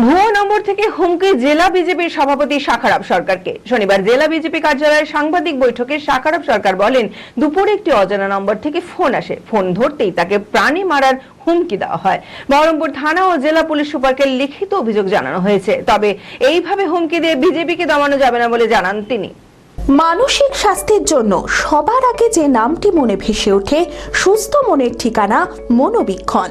ভুয়ো নম্বর থেকে হুমকি জেলা বিজেপির সভাপতি শাখারাব সরকারকে। শনিবার জেলা বিজেপি কার্যালয়ে সাংবাদিক বৈঠকে শাখারাব সরকার বলেন, দুপুরে একটি অজানা নম্বর থেকে ফোন আসে। ফোন ধরতেই তাকে প্রাণী মারার হুমকি দেওয়া হয়। বহরমপুর থানা ও জেলা পুলিশ সুপারকে লিখিত অভিযোগ জানানো হয়েছে। তবে এইভাবে হুমকি দিয়ে বিজেপিকে দমানো যাবে না বলে জানান তিনি। মানসিক স্বাস্থ্যের জন্য সবার আগে যে নামটি মনে ভেসে ওঠে, সুস্থ মনের ঠিকানা মনোবীক্ষণ।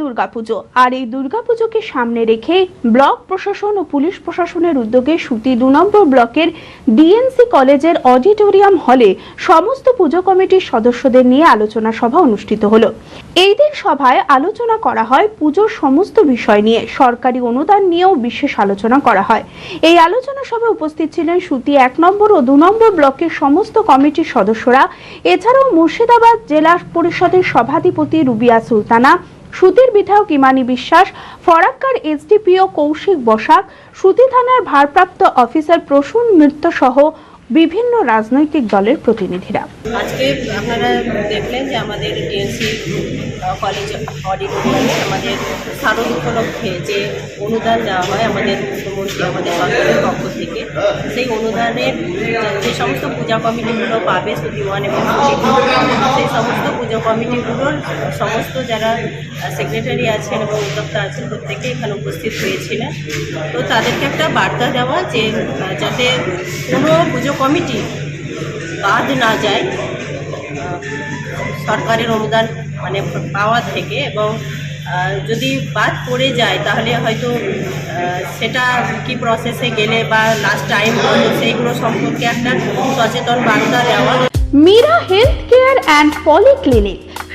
দুর্গাপুজো। আর এই দুর্গাপুজোকে সামনে রেখে ব্লক প্রশাসন ও পুলিশ প্রশাসনের উদ্যোগে সুতি দু নম্বর ব্লকের ডিএনসি কলেজের অডিটোরিয়াম হলে সমস্ত পুজো কমিটির সদস্যদের নিয়ে আলোচনা সভা অনুষ্ঠিত হলো। এই দিন সভায় আলোচনা করা হয় পুজোর সমস্ত বিষয় নিয়ে। সরকারি অনুদান নিয়েও বিশেষ আলোচনা করা হয়। এই আলোচনা সভায় উপস্থিত ছিলেন সুতি এক নম্বর ও দু নম্বর ব্লকের সমস্ত কমিটির সদস্যরা। এছাড়াও মুর্শিদাবাদ জেলা পরিষদের সভাধিপতি রুবিয়া সুলতানা সুতির বিধায়ক ইমানি বিশ্বাস, ফরাক্কার এসডিপিও কৌশিক বসাক, সুতি থানার ভারপ্রাপ্ত অফিসার প্রসূন মৃত্যু সহ বিভিন্ন রাজনৈতিক দলের প্রতিনিধিরা। আজকে আপনারা দেখলেন যে আমাদের ডিএনসি কলেজ অডিটোরিয়ামে আমাদের স্মারক উপলক্ষে যে অনুদান দেওয়া হয় আমাদের মুখ্যমন্ত্রী, আমাদের সরকারের পক্ষ থেকে, সেই অনুদানের, যে সমস্ত পূজা কমিটিগুলো পাবে সুদি ওয়ান এবং সেই সমস্ত পুজো কমিটিগুলোর সমস্ত যারা সেক্রেটারি আছেন এবং উদ্যোক্তা আছেন প্রত্যেকে এখানে উপস্থিত হয়েছিলেন। তো তাদেরকে একটা বার্তা দেওয়া যে যাতে কোনো পুজো কমিটি বাদ না যায় সরকারের অনুদান মানে পাওয়া থেকে এবং যদি বাদ পড়ে যায় তাহলে হয়তো সেটা কি প্রসেসে গেলে বা লাস্ট টাইম সেইগুলো সম্পর্কে একটা সচেতন বার্তা দেওয়া Meera health care and polyclinic